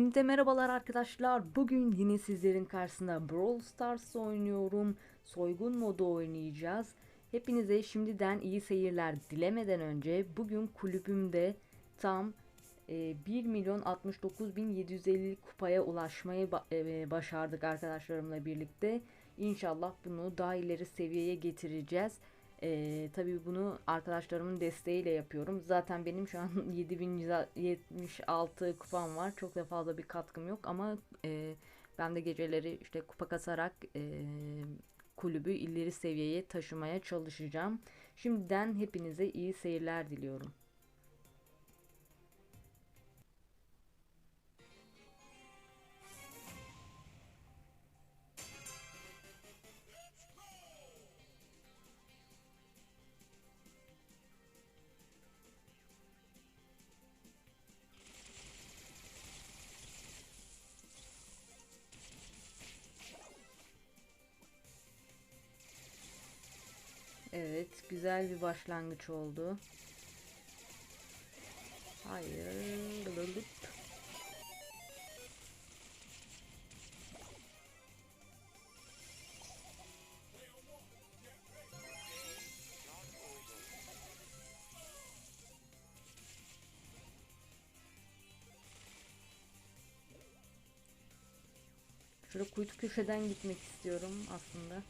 Hepinize merhabalar arkadaşlar. Bugün yine sizlerin karşısında Brawl Stars oynuyorum. Soygun modu oynayacağız. Hepinize şimdiden iyi seyirler dilemeden önce bugün kulübümde tam e, 1 milyon 69 bin 750 kupaya ulaşmayı ba- e, başardık arkadaşlarımla birlikte. İnşallah bunu daha ileri seviyeye getireceğiz. Ee, tabii bunu arkadaşlarımın desteğiyle yapıyorum. Zaten benim şu an 7176 kupam var. Çok da fazla bir katkım yok ama e, ben de geceleri işte kupa kasarak e, kulübü ileri seviyeye taşımaya çalışacağım. Şimdiden hepinize iyi seyirler diliyorum. Evet, güzel bir başlangıç oldu. Hayır. Lılıp. Şöyle kuytu köşeden gitmek istiyorum aslında.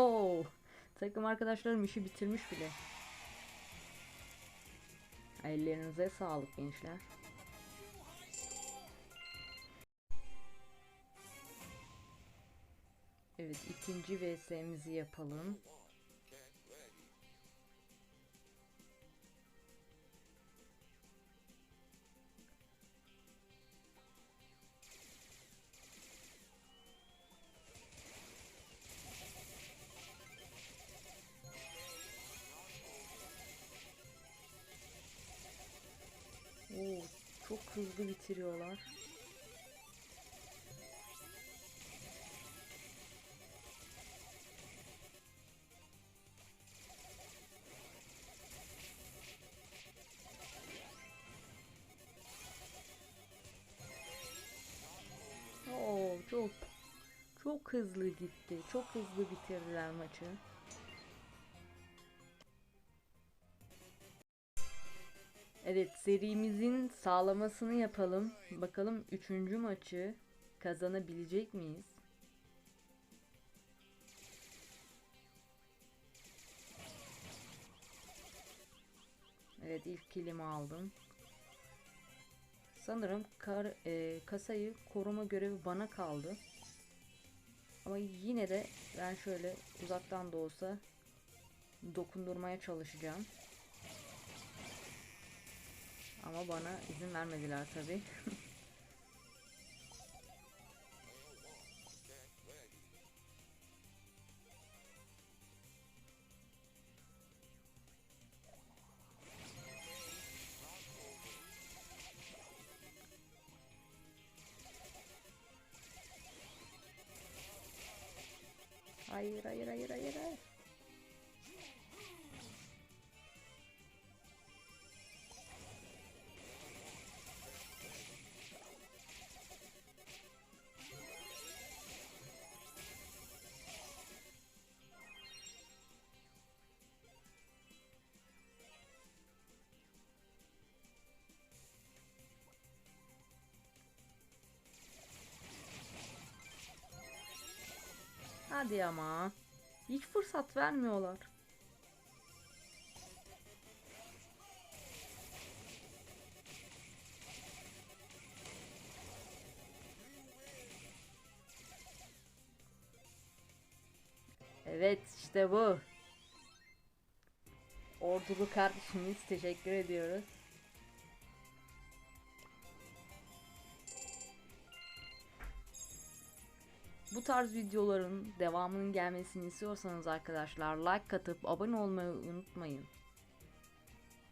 Oh. Takım arkadaşlarım işi bitirmiş bile. Ellerinize sağlık gençler. Evet ikinci VS'mizi yapalım. Çok hızlı bitiriyorlar. Oo, çok çok hızlı gitti. Çok hızlı bitirdiler maçı. Evet serimizin sağlamasını yapalım. Bakalım üçüncü maçı kazanabilecek miyiz? Evet ilk kilimi aldım. Sanırım kar, e, kasayı koruma görevi bana kaldı. Ama yine de ben şöyle uzaktan da olsa dokundurmaya çalışacağım. Ama bana izin vermediler tabi. hayır hayır hayır hayır hayır. Hadi ama. Hiç fırsat vermiyorlar. Evet işte bu. Ordulu kardeşimiz teşekkür ediyoruz. Bu tarz videoların devamının gelmesini istiyorsanız arkadaşlar like atıp abone olmayı unutmayın.